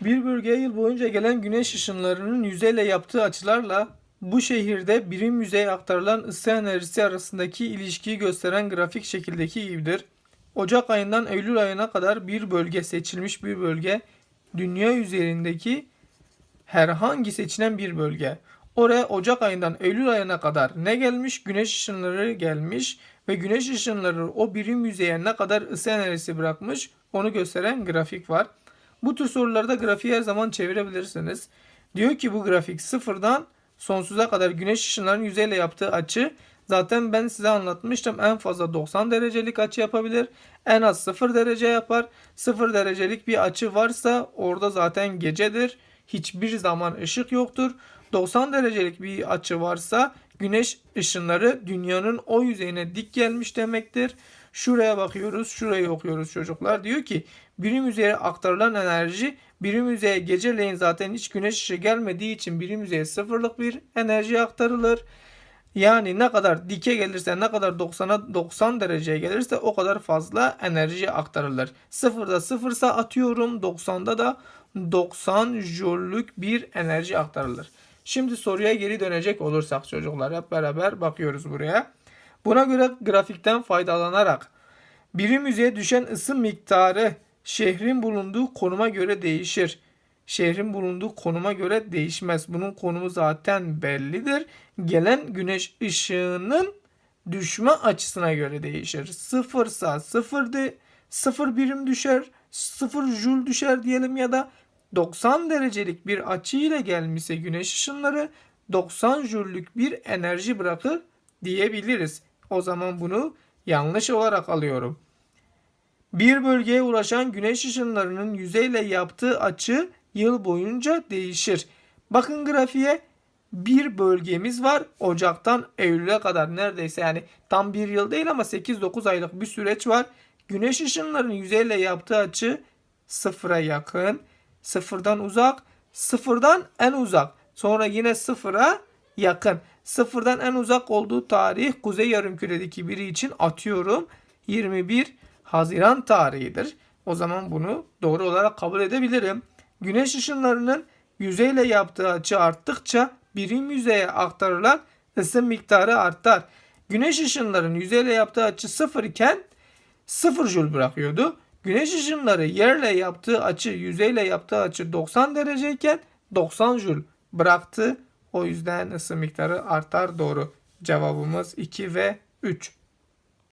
Bir bölgeye yıl boyunca gelen güneş ışınlarının yüzeyle yaptığı açılarla bu şehirde birim yüzeye aktarılan ısı enerjisi arasındaki ilişkiyi gösteren grafik şekildeki gibidir. Ocak ayından Eylül ayına kadar bir bölge seçilmiş bir bölge dünya üzerindeki herhangi seçilen bir bölge. Oraya Ocak ayından Eylül ayına kadar ne gelmiş? Güneş ışınları gelmiş ve güneş ışınları o birim yüzeye ne kadar ısı enerjisi bırakmış onu gösteren grafik var. Bu tür sorularda grafiği her zaman çevirebilirsiniz. Diyor ki bu grafik sıfırdan sonsuza kadar güneş ışınlarının yüzeyle yaptığı açı zaten ben size anlatmıştım. En fazla 90 derecelik açı yapabilir. En az 0 derece yapar. 0 derecelik bir açı varsa orada zaten gecedir. Hiçbir zaman ışık yoktur. 90 derecelik bir açı varsa güneş ışınları dünyanın o yüzeyine dik gelmiş demektir. Şuraya bakıyoruz, şurayı okuyoruz çocuklar. Diyor ki birim yüzeye aktarılan enerji birim yüzeye geceleyin zaten hiç güneş ışığı gelmediği için birim yüzeye sıfırlık bir enerji aktarılır. Yani ne kadar dike gelirse ne kadar 90'a 90 dereceye gelirse o kadar fazla enerji aktarılır. Sıfırda sıfırsa atıyorum 90'da da 90 jüllük bir enerji aktarılır. Şimdi soruya geri dönecek olursak çocuklar hep beraber bakıyoruz buraya. Buna göre grafikten faydalanarak birim yüzeye düşen ısı miktarı şehrin bulunduğu konuma göre değişir. Şehrin bulunduğu konuma göre değişmez. Bunun konumu zaten bellidir. Gelen güneş ışığının düşme açısına göre değişir. Sıfırsa sıfır de, sıfır birim düşer, sıfır jül düşer diyelim ya da 90 derecelik bir açı ile gelmişse güneş ışınları 90 jüllük bir enerji bırakır diyebiliriz. O zaman bunu yanlış olarak alıyorum. Bir bölgeye ulaşan güneş ışınlarının yüzeyle yaptığı açı yıl boyunca değişir. Bakın grafiğe bir bölgemiz var. Ocaktan Eylül'e kadar neredeyse yani tam bir yıl değil ama 8-9 aylık bir süreç var. Güneş ışınlarının yüzeyle yaptığı açı sıfıra yakın, sıfırdan uzak, sıfırdan en uzak. Sonra yine sıfıra yakın. Sıfırdan en uzak olduğu tarih Kuzey Yarımküre'deki biri için atıyorum 21 Haziran tarihidir. O zaman bunu doğru olarak kabul edebilirim. Güneş ışınlarının yüzeyle yaptığı açı arttıkça birim yüzeye aktarılan ısı miktarı artar. Güneş ışınlarının yüzeyle yaptığı açı sıfır iken 0 jül bırakıyordu. Güneş ışınları yerle yaptığı açı, yüzeyle yaptığı açı 90 dereceyken 90 jül bıraktı. O yüzden ısı miktarı artar doğru. Cevabımız 2 ve 3.